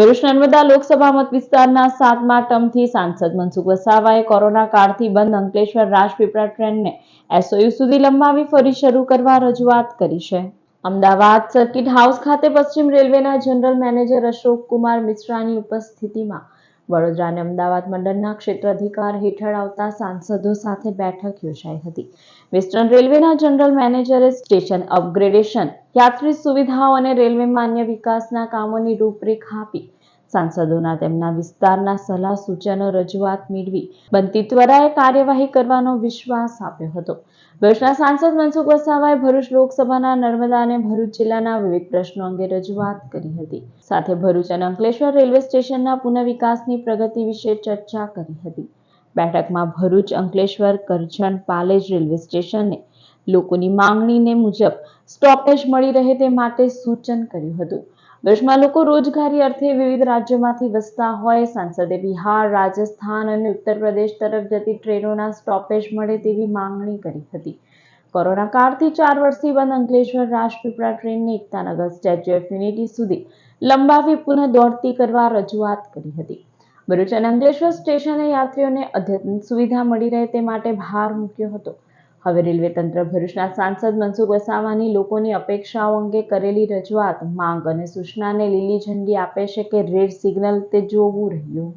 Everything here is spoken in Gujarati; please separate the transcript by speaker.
Speaker 1: ભરૂચ નર્મદા લોકસભા મત વિસ્તારના સાતમા ટર્મથી સાંસદ મનસુખ વસાવાએ કોરોના કાળથી બંધ અંકલેશ્વર રાજપીપળા ટ્રેનને એસઓયુ સુધી લંબાવી ફરી શરૂ કરવા રજૂઆત કરી છે. અમદાવાદ સર્કિટ હાઉસ ખાતે પશ્ચિમ રેલવેના જનરલ મેનેજર અશોક કુમાર મિશ્રાની ઉપસ્થિતિમાં વડોદરા અને અમદાવાદ મંડળના ક્ષેત્ર અધિકાર હેઠળ આવતા સાંસદો સાથે બેઠક યોજાઈ હતી. વેસ્ટર્ન રેલવેના જનરલ મેનેજરે સ્ટેશન અપગ્રેડેશન, યાત્રી સુવિધાઓ અને રેલવે માન્ય વિકાસના કામોની રૂપરેખા આપી સાંસદોના તેમના વિસ્તારના સલાહ સૂચનો રજૂઆત મેળવી બનતી ત્વરાએ કાર્યવાહી કરવાનો વિશ્વાસ આપ્યો હતો. ભરૂચના સાંસદ મનસુખ વસાવાએ ભરૂચ લોકસભાના નર્મદા અને ભરૂચ જિલ્લાના વિવિધ પ્રશ્નો અંગે રજૂઆત કરી હતી. સાથે ભરૂચ અને અંકલેશ્વર રેલવે સ્ટેશનના પુનઃવિકાસની પ્રગતિ વિશે ચર્ચા કરી હતી. બેઠકમાં ભરૂચ, અંકલેશ્વર, કરજણ, પાલેજ રેલવે સ્ટેશનને લોકોની માંગણીને મુજબ સ્ટોપેજ મળી રહે તે માટે સૂચન કર્યું હતું. ભરૂચમાં લોકો રોજગારી અર્થે વિવિધ રાજ્યોમાંથી વસતા હોય. સાંસદે બિહાર, રાજસ્થાન અને ઉત્તર પ્રદેશ તરફ જતી ટ્રેનોના સ્ટોપેજ મળે તેવી માંગણી કરી હતી. કોરોના કાળથી ચાર વર્ષથી બંધ અંકલેશ્વર રાજપીપળા ટ્રેનને એકતાનગર સ્ટેચ્યુ ઓફ યુનિટી સુધી લંબાવી પુનઃ દોડતી કરવા રજૂઆત કરી હતી. ભરૂચ અને અંકલેશ્વર સ્ટેશને યાત્રીઓને અદ્યતન સુવિધા મળી રહે તે માટે ભાર મૂક્યો હતો. હવે રેલવે તંત્ર ભરૂચના સાંસદ મનસુખ વસાવાની લોકોની અપેક્ષાઓ અંગે કરેલી રજૂઆત, માંગ અને સૂચનાને લીલી ઝંડી આપે છે કે રેડ સિગ્નલ તે જોવું રહ્યું.